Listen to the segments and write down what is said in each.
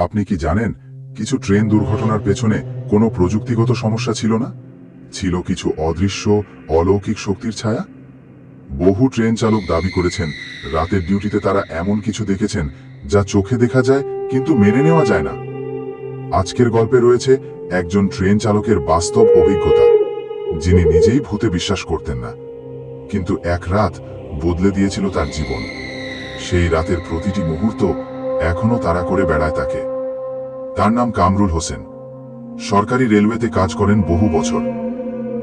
আপনি কি জানেন, কিছু ট্রেন দুর্ঘটনার পেছনে কোনো প্রযুক্তিগত সমস্যা ছিল না? ছিল কিছু অদৃশ্য, অলৌকিক শক্তির ছায়া? বহু ট্রেন চালক দাবি করেছেন, রাতের ডিউটিতে তারা এমন কিছু দেখেছেন যা চোখে দেখা যায় কিন্তু মেনে নেওয়া যায় না। আজকের গল্পে রয়েছে একজন ট্রেন চালকের বাস্তব অভিজ্ঞতা, যিনি নিজেই ভূতে বিশ্বাস করতেন না। কিন্তু এক রাত বদলে দিয়েছিল তার জীবন। সেই রাতের প্রতিটি মুহূর্ত এখনও তাড়া করে বেড়ায় তাকে। তার নাম কামরুল হোসেন। সরকারি রেলওয়েতে কাজ করেন বহু বছর।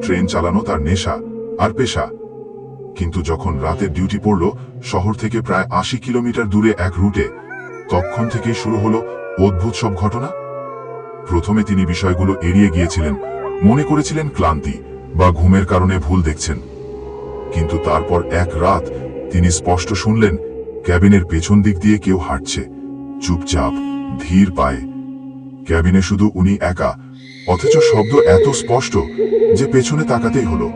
ট্রেন চালানো তার নেশা আর পেশা। কিন্তু যখন রাতের ডিউটি পড়ল, শহর থেকে প্রায় আশি কিলোমিটার দূরে এক রুটে তখন থেকেই শুরু হলো অদ্ভুত সব ঘটনা। প্রথমে তিনি বিষয়গুলো এড়িয়ে গিয়েছিলেন, মনে করেছিলেন ক্লান্তি বা ঘুমের কারণে ভুল দেখছেন। কিন্তু তারপর এক রাত তিনি স্পষ্ট শুনলেন, ক্যাবিনের পেছন দিক দিয়ে কেউ হাঁটছে। চুপচাপ, ধীর পায়ে ক্যাবিনে শুধু উনি একা। অথচ শব্দ এত স্পষ্ট যে পেছনে তাকাতেই হলো।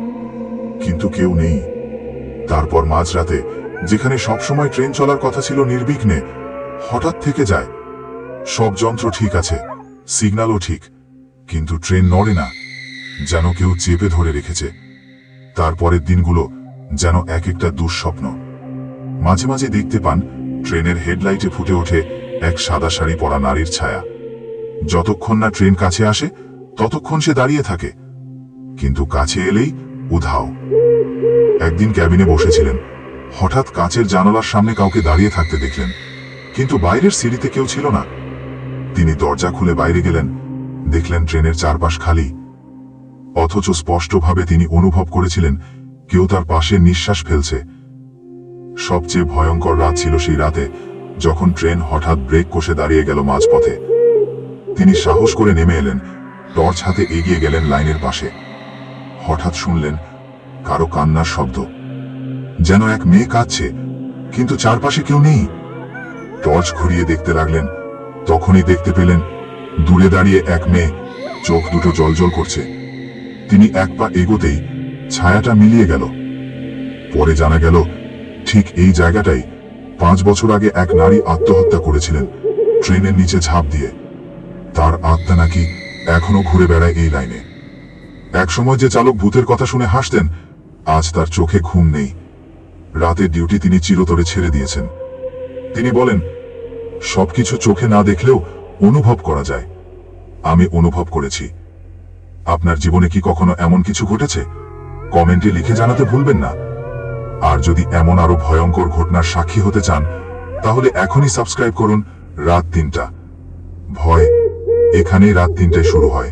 কিন্তু কেউ নেই। তারপর মাঝরাতে, যেখানে সবসময় ট্রেন চলার কথা ছিল নির্বিঘ্নে, হঠাৎ থেকে যায়। সব যন্ত্র ঠিক আছে সিগন্যালও ঠিক, কিন্তু ট্রেন নড়ে না, যেন কেউ চেপে ধরে রেখেছে। তারপরের দিনগুলো যেন এক একটা দুঃস্বপ্ন। মাঝে মাঝে দেখতে পান, ট্রেনের হেডলাইটে ফুটে ওঠে এক সাদা শাড়ি পরা নারীর ছায়া। যতক্ষণ না ট্রেন কাছে আসে, ততক্ষণ সে দাঁড়িয়ে থাকে। কিন্তু কাছে এলেই উধাও। একদিন ক্যাবিনে বসেছিলেন। হঠাৎ কাঁচের জানালার সামনে কাউকে দাঁড়িয়ে থাকতে দেখলেন। কিন্তু বাইরের সিঁড়িতে কেউ ছিল না। তিনি দরজা খুলে বাইরে গেলেন। দেখলেন ট্রেনের চারপাশ খালি। অথচ স্পষ্টভাবে তিনি অনুভব করেছিলেন, কেউ তার পাশে নিঃশ্বাস ফেলছে। সবচেয়ে ভয়ঙ্কর রাত ছিল সেই রাতে, যখন ট্রেন হঠাৎ ব্রেক কষে দাঁড়িয়ে গেল মাঝপথে। তিনি সাহস করে নেমে এলেন। টর্চ হাতে এগিয়ে গেলেন লাইনের পাশে। হঠাৎ শুনলেন কারও কান্নার শব্দ। যেন এক মেয়ে কাঁদছে, কিন্তু চারপাশে কেউ নেই। টর্চ ঘুরিয়ে দেখতে লাগলেন। তখনই দেখতে পেলেন দূরে দাঁড়িয়ে এক মেয়ে, চোখ দুটো জলজল করছে। তিনি এক পা এগোতেই ছায়াটা মিলিয়ে গেল। পরে জানা গেল, ঠিক এই জায়গাটাই পাঁচ বছর আগে এক নারী আত্মহত্যা করেছিলেন, ট্রেনের নিচে ঝাঁপ দিয়ে। তার আত্মা নাকি এখনও ঘুরে বেড়ায় এই লাইনে। একসময় যে চালক ভূতের কথা শুনে হাসতেন, আজ তার চোখে ঘুম নেই। রাতে ডিউটি তিনি চিরতরে ছেড়ে দিয়েছেন। তিনি বলেন, সবকিছু চোখে না দেখলেও অনুভব করা যায়। আমি অনুভব করেছি। আপনার জীবনে কি কখনো এমন কিছু ঘটেছে? কমেন্টে লিখে জানাতে ভুলবেন না। আর যদি এমন আরও ভয়ঙ্কর ঘটনার সাক্ষী হতে চান, তাহলে এখনই সাবস্ক্রাইব করুন রাত তিনটা। ভয় এখানেই রাত তিনটায় শুরু হয়।